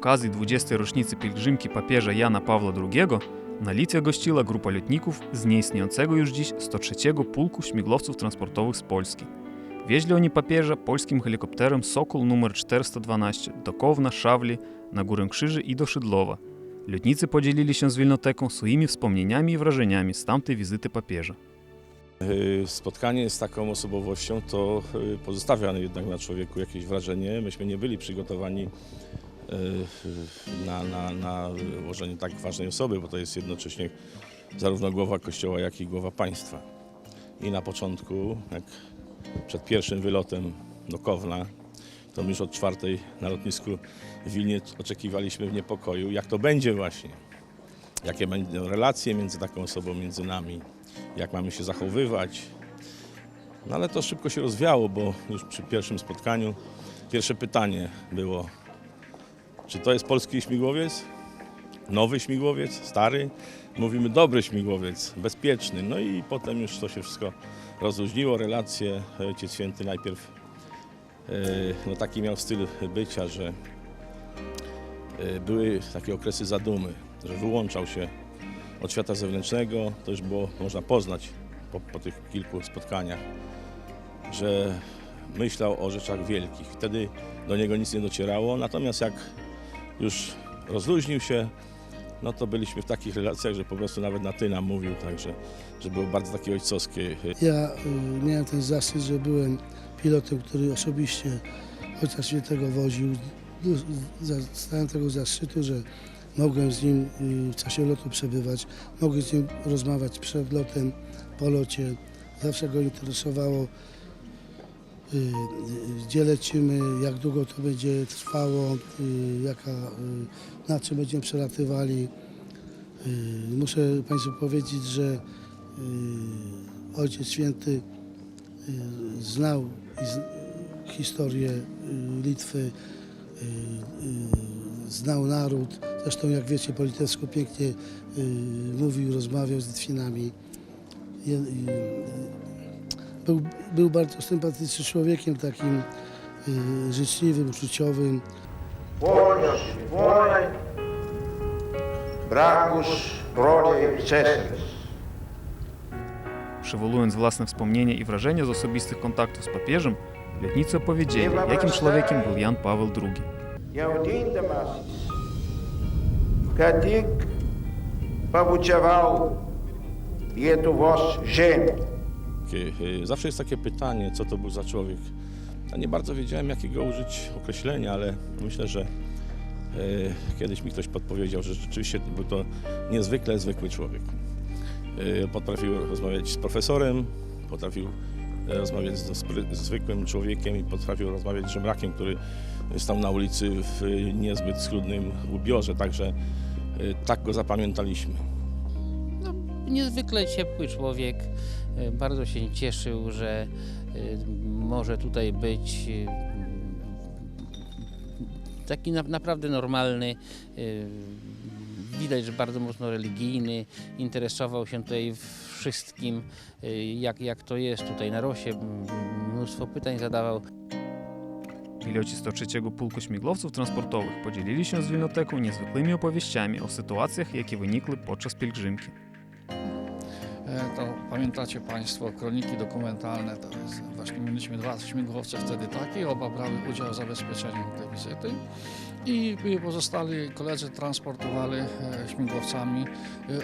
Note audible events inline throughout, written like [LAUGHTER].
okazji 20. rocznicy pielgrzymki papieża Jana Pawła II na Litwie gościła grupa lotników z nieistniejącego już dziś 103 Pułku Śmigłowców Transportowych z Polski. Wieźli oni papieża polskim helikopterem Sokol nr 412 do Kowna, Szawli, na Górę Krzyży i do Szydlowa. Lotnicy podzielili się z Wilnoteką swoimi wspomnieniami i wrażeniami z tamtej wizyty papieża. Y, Spotkanie z taką osobowością to y, pozostawia jednak na człowieku jakieś wrażenie. Myśmy nie byli przygotowani na, na, na ułożenie tak ważnej osoby, bo to jest jednocześnie zarówno głowa kościoła, jak i głowa państwa. I na początku, jak przed pierwszym wylotem do Kowna, to my już od czwartej na lotnisku w Wilnie oczekiwaliśmy w niepokoju, jak to będzie właśnie. Jakie będą relacje między taką osobą, między nami jak mamy się zachowywać. No ale to szybko się rozwiało, bo już przy pierwszym spotkaniu pierwsze pytanie było, czy to jest polski śmigłowiec? Nowy śmigłowiec? Stary? Mówimy dobry śmigłowiec, bezpieczny. No i potem już to się wszystko rozluźniło, relacje. Ojciec Święty najpierw e, no taki miał styl bycia, że e, były takie okresy zadumy, że wyłączał się od świata zewnętrznego, to już było można poznać po, po tych kilku spotkaniach, że myślał o rzeczach wielkich. Wtedy do niego nic nie docierało, natomiast jak już rozluźnił się, no to byliśmy w takich relacjach, że po prostu nawet na ty nam mówił, także że było bardzo takie ojcowskie. Ja y, miałem ten zaszczyt, że byłem pilotem, który osobiście Ojca Świętego woził. Du- za- Stałem tego zaszczytu, że mogłem z nim y, w czasie lotu przebywać, mogłem z nim rozmawiać przed lotem, po locie. Zawsze go interesowało, gdzie lecimy, jak długo to będzie trwało, y, jaka, y, na czym będziemy przelatywali. Y, Muszę Państwu powiedzieć, że y, Ojciec Święty y, znał historię y, Litwy, y, y, znał naród. Zresztą, jak wiecie, po litewsku pięknie y, mówił, rozmawiał z Litwinami. Był, był bardzo sympatycznym człowiekiem, takim y, życzliwym, uczuciowym. Ponios i ponai, brangus broliai i seserys. Przywołując własne wspomnienia i wrażenia z osobistych kontaktów z papieżem, lotnicy opowiedzieli, jakim człowiekiem był Jan Paweł II. Kad tik pabučiavau Lietuvos žemę. Takie, y, Zawsze jest takie pytanie, co to był za człowiek. Ja nie bardzo wiedziałem, jakiego użyć określenia, ale myślę, że y, kiedyś mi ktoś podpowiedział, że rzeczywiście był to niezwykle zwykły człowiek. Y, Potrafił rozmawiać z profesorem, potrafił e, rozmawiać z spry- zwykłym człowiekiem i potrafił rozmawiać z żebrakiem, który stał na ulicy w niezbyt schludnym ubiorze, także tak go zapamiętaliśmy. Niezwykle ciepły człowiek. E, Bardzo się cieszył, że e, może tutaj być e, taki na, naprawdę normalny. Widać, że bardzo mocno religijny. Interesował się tutaj wszystkim, jak, jak to jest tutaj na Rosie. Mnóstwo pytań zadawał. Piloci 103 Pułku Śmigłowców Transportowych podzielili się z Wilnoteką niezwykłymi opowieściami o sytuacjach, jakie wynikły podczas pielgrzymki. E, To pamiętacie Państwo kroniki dokumentalne, to jest, właśnie mieliśmy dwa śmigłowce wtedy takie, oba brały udział w zabezpieczeniu tej wizyty i pozostali koledzy transportowali e, śmigłowcami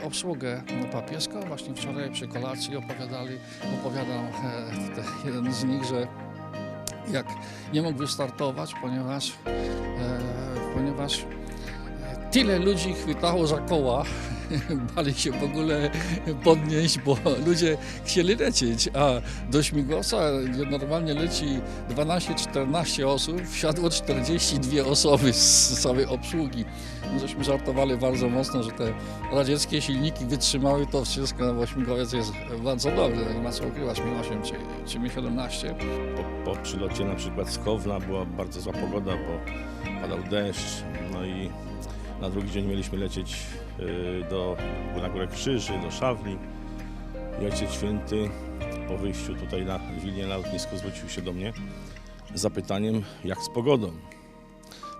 e, obsługę papieską. Właśnie wczoraj przy kolacji opowiadali, opowiadał jeden z nich, że jak nie mógł wystartować, ponieważ, ponieważ tyle ludzi chwytało za koła, [LAUGHS] bali się w ogóle podnieść, bo ludzie chcieli lecieć, a do śmigłowca, normalnie leci 12-14 osób, wsiadło 42 osoby z całej obsługi. No, żeśmy żartowali bardzo mocno, że te radzieckie silniki wytrzymały to wszystko, no bo śmigłowiec jest bardzo dobry, nie ma co ukrywać, Mi 8 czy, czy Mi 17. Po, po przylocie na przykład z Kowna była bardzo zła pogoda, bo padał deszcz, no i na drugi dzień mieliśmy lecieć y, do, na Górę Krzyży, do Szawli i Ojciec Święty po wyjściu tutaj na Wilnie na lotnisku zwrócił się do mnie z zapytaniem, jak z pogodą.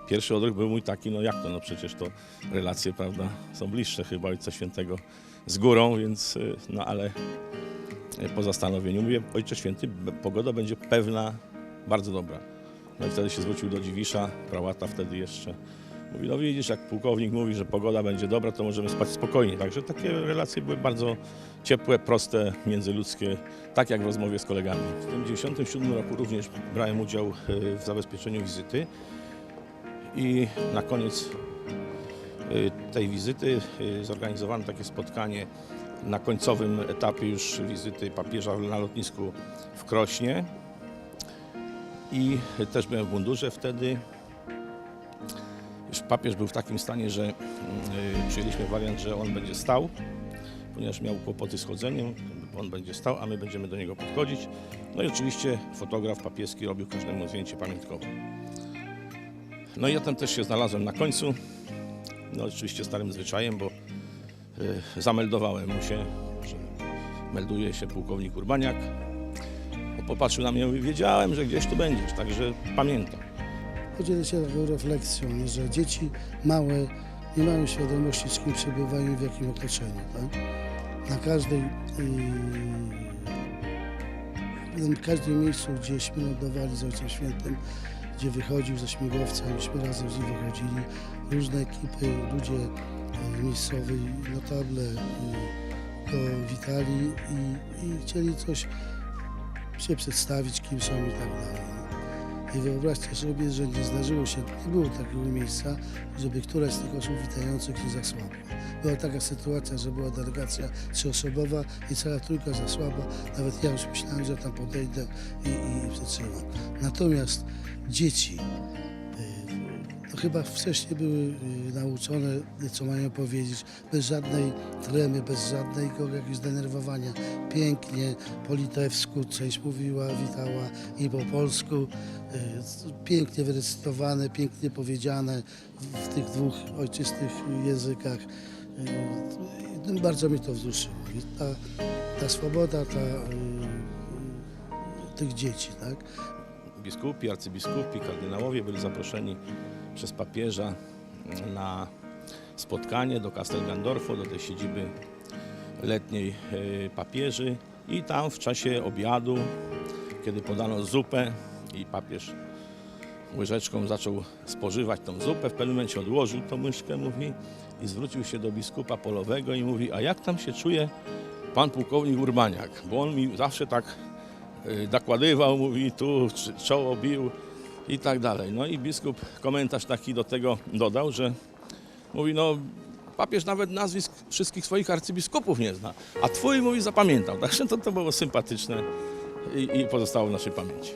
pierwszy odruch był mój taki, no jak to, no przecież to relacje, prawda, są bliższe chyba Ojca Świętego z górą, więc y, no ale y, po zastanowieniu mówię, Ojcze Święty, pogoda będzie pewna, bardzo dobra. No i wtedy się zwrócił do Dziwisza, prałata wtedy jeszcze. Mówi, no widzisz, jak pułkownik mówi, że pogoda będzie dobra, to możemy spać spokojnie. Także takie relacje były bardzo ciepłe, proste, międzyludzkie, tak jak w rozmowie z kolegami. W tym 1997 roku również brałem udział y, w zabezpieczeniu wizyty i na koniec y, tej wizyty y, zorganizowano takie spotkanie na końcowym etapie już wizyty papieża na lotnisku w Krośnie i też byłem w mundurze wtedy. Papież był w takim stanie, że y, przyjęliśmy wariant, że on będzie stał, ponieważ miał kłopoty z chodzeniem, on będzie stał, a my będziemy do niego podchodzić. No i oczywiście fotograf papieski robił każdemu zdjęcie pamiątkowe. No i ja tam też się znalazłem na końcu. No oczywiście starym zwyczajem, bo y, zameldowałem mu się, że melduje się pułkownik Urbaniak. Popatrzył na mnie i mówi, wiedziałem, że gdzieś tu będziesz, także pamiętam. Podzielę się taką refleksją, że dzieci małe nie mają świadomości, z kim przebywają i w jakim otoczeniu. Tak? Na każdej, yy, na każdym miejscu, gdzieśmy lądowali z Ojcem Świętym, gdzie wychodził ze śmigłowca, myśmy razem z nim wychodzili, różne ekipy, ludzie yy, miejscowi, notable yy, go witali i, i chcieli coś się przedstawić, kim są i tak dalej. I wyobraźcie sobie, że nie zdarzyło się, nie było takiego miejsca, żeby któraś z tych osób witających nie zasłabła. Była taka sytuacja, że była delegacja trzyosobowa i cała trójka zasłaba. Nawet ja już myślałem, że tam podejdę i, i. Natomiast dzieci, chyba wcześniej były y, nauczone, co mają powiedzieć, bez żadnej tremy, bez żadnego jakiegoś zdenerwowania. Pięknie, po litewsku część mówiła, witała i po polsku. y, Pięknie wyrecytowane, pięknie powiedziane w- tych dwóch ojczystych językach. Y, Bardzo mi to wzruszyło. I ta, ta swoboda ta, tych dzieci, tak? biskupi, arcybiskupi, kardynałowie byli zaproszeni przez papieża na spotkanie do Castel Gandolfo, do tej siedziby letniej e, papieży i tam w czasie obiadu, kiedy podano zupę i papież łyżeczką zaczął spożywać tą zupę, w pewnym momencie odłożył tą łyżkę, mówi, i zwrócił się do biskupa polowego i mówi, a jak tam się czuje pan pułkownik Urbaniak? Bo on mi zawsze tak nakładywał, mówi tu czoło bił i tak dalej. No i biskup komentarz taki do tego dodał, że mówi no papież nawet nazwisk wszystkich swoich arcybiskupów nie zna, a twój mówi zapamiętał. [LAUGHS] Także to, to było sympatyczne i, i pozostało w naszej pamięci.